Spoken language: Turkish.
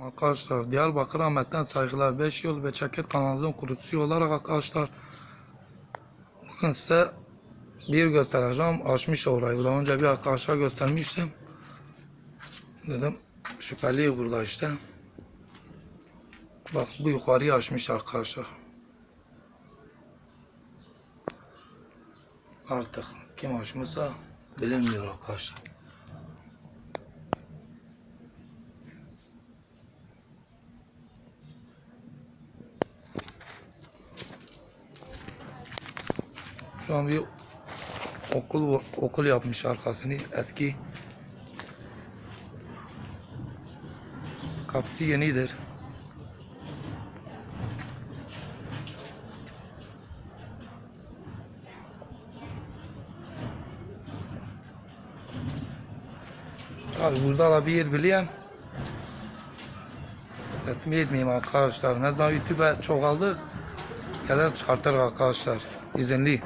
Arkadaşlar Diyarbakır Ahmet'ten saygılar. 5 yıl ve Çeket kanalımızın kurucusu olarak arkadaşlar bugün size bir göstereceğim. Açmış orayı. Daha önce bir arkadaşa göstermiştim. Dedim şüpheli burada işte. Bak bu yukarıyı açmış arkadaşlar. Artık kim açmışsa bilinmiyor arkadaşlar Şu an bir okul okul yapmış arkasını eski. Kapısı yenidir. Tabi burada da bir yer biliyorum. Sesimi etmeyeyim arkadaşlar. Ne zaman YouTube'a çoğaldı gelir çıkartır arkadaşlar. İzinli.